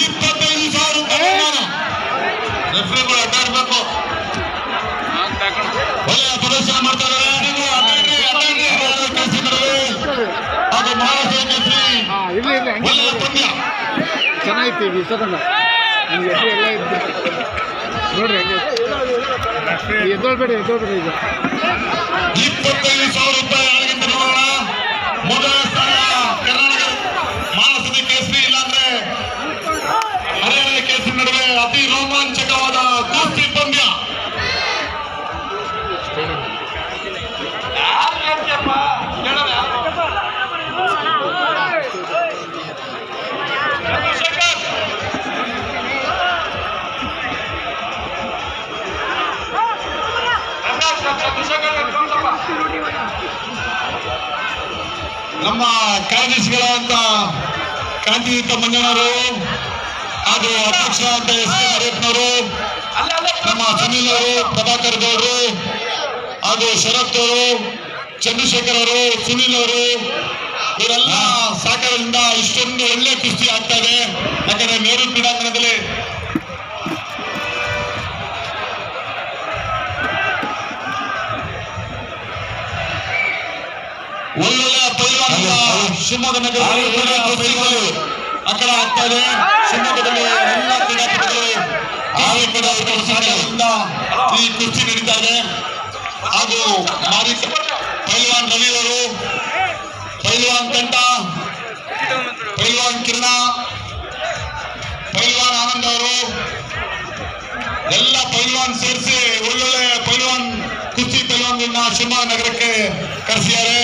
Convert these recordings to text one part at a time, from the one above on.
ಇಪ್ಪತ್ತೈದು ಸಾವಿರ ರೆಫ್ರಿಗಳು ಅಡ್ಡಾಡ್ಬೇಕು. ಒಳ್ಳೆಯ ಪ್ರದರ್ಶನ ಮಾಡ್ತಾರೆ ಅದು ಮಹಾರಾಷ್ಟ್ರ ಒಳ್ಳೆಯ ಪಂದ್ಯ ಚೆನ್ನಾಗಿತ್ತು ಈಗ ನಿಮ್ಗೆ ಎಲ್ಲ ಇತ್ತು ನೋಡ್ರಿ ಹೆಂಗೆ. ಎದ್ದೋಳ್ಬೇಡಿ ಎದ್ದೋಳ್ಬೇಡಿ ಈಗ. ಇಪ್ಪತ್ತೈದು ಸಾವಿರ ರೂಪಾಯಿ ನಮ್ಮ ಕಾರ್ಯದರ್ಶಿಗಳಾದಂತ ಕಾಂತಿಯುತ ಮಂಜನವರು ಹಾಗೂ ಅಧ್ಯಕ್ಷ ಅಂತ ಎಸ್ ಕೆ ಮರಿಯಪ್ಪನವರು ನಮ್ಮ ಸುನಿಲ್ ಅವರು, ಪ್ರಭಾಕರ್ ಗೌಡರು ಹಾಗೂ ಶರತ್ ಅವರು, ಚಂದ್ರಶೇಖರ್ ಅವರು, ಸುನಿಲ್ ಅವರು, ಇವರೆಲ್ಲ ಸಹಕಾರದಿಂದ ಇಷ್ಟೊಂದು ಒಳ್ಳೆ ಕುಸ್ತಿ ಆಗ್ತಾ ಇದೆ. ಯಾಕಂದ್ರೆ ನೆಹರು ಕ್ರೀಡಾಂಗಣದಲ್ಲಿ ಶಿವಮೊಗ್ಗ ನಗರದಲ್ಲಿ ಅಕಡ ಆಗ್ತಾ ಇದೆ. ಶಿವಮೊಗ್ಗದಲ್ಲಿ ಎಲ್ಲ ಕ್ರೀಡಾಪಟುಗಳು ಈ ಕುಸ್ತಿ ನೀಡಿದ್ದಾರೆ ಹಾಗೂ ಮಾರಿ ಪೈಲ್ವಾನ್ ರವಿ ಅವರು ಪೈಲ್ವಾನ್ ತಂಡ ಪೈಲ್ವಾನ್ ಕಿರಣ ಪೈಲ್ವಾನ್ ಆನಂದ್ ಅವರು ಎಲ್ಲ ಪೈಲ್ವಾನ್ ಸೇರಿಸಿ ಒಳ್ಳೊಳ್ಳೆ ಪೈಲ್ವಾನ್ ಕುಸ್ತಿ ಪೈಲ್ವಾನ್ ಶಿವಮೊಗ್ಗ ನಗರಕ್ಕೆ ಕರೆಸಿದ್ದಾರೆ.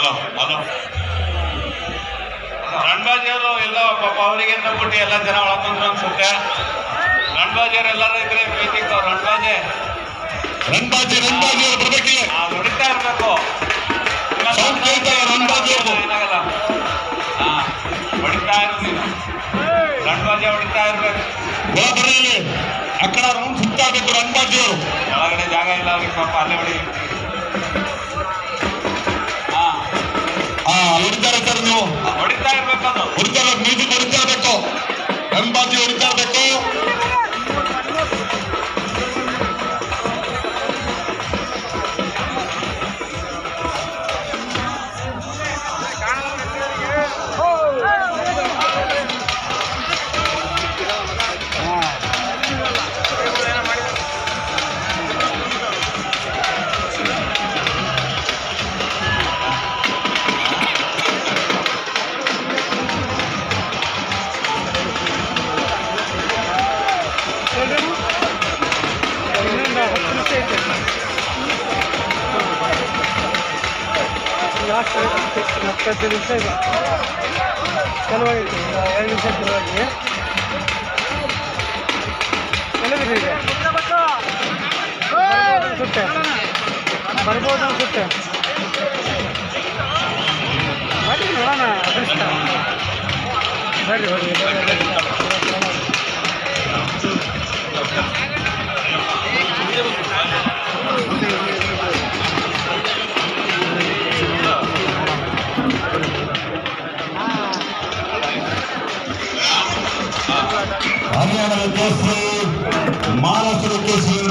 Hello hello. ರಣಬಾಜಿಯವರು ಎಲ್ಲ ಪಾಪ ಅವರಿಗೆ ಬಿಟ್ಟು ಎಲ್ಲ ಜನ ಒಳತಂದ್ರು ಅನ್ಸುತ್ತೆ. ರಣಬಾಜಿಯವರು ಎಲ್ಲರೂ ಇದ್ರೆ ಮೀಟಿಂಗ್ ರಣಬಾಜೆ ರಣಬಾಜಿ. ರಣಬಾಜಿ ಅವರು ಬರ್ಬೇಕಿಲ್ಲ ಆ ಹೊಡಿತಾ ಇರ್ಬೇಕು. ಏನಾಗಲ್ಲ. ಹಾ ಹೊಡಿತಾ ಇರು ನೀನು ರಣಬಾಜಿ ಹೊಡಿತಾ ಇರ್ಬೇಕು. ಒಳ ಬರಲಿ ಆ ಕಡೆ ರೌಂಡ್ ಅವರು ಒಳಗಡೆ ಜಾಗ ಇಲ್ಲ ಅವ್ರಿಗೆ ಪಾಪ ಅಲ್ಲೇ ಹೊಡಿ. ಹೊಡಿತಾರೆ ಸರ್ ನೀವು ಹೊಡಿತಾ ಇರ್ಬೇಕು ಹೊಡಿತಾ ಮ್ಯೂಸಿಕ್ ಹೊಡಿತಾ ಇರ್ಬೇಕು. ರಣಬಾಜಿ ಹೊಡಿತಾ ಇರ್ಬೇಕು. ಇನ್ನೊಂದು ಹತ್ತು ನಿಮಿಷ ಐತೆ ಲಾಸ್ಟ್ ಹತ್ತತ್ತು ನಿಮಿಷ ಇದೆ ಚಲುವಾಗೈತೆ ಒಂದು ಎರಡು ನಿಮಿಷ ಚಲುವಾಗಿ ಎಲ್ಲಿದ್ದೀರಿ ಈಗ ಬರ್ಬೋದು ಅನ್ಸುತ್ತೆ ಬರ್ಬೋದು ಅನ್ಸುತ್ತೆ ಬರ್ರಿ ನೋಡೋಣ ಅದೃಷ್ಟ ಬರ್ರಿ ಬರ್ರಿ హర్యానా కేసు మహారాష్ట్ర కేసు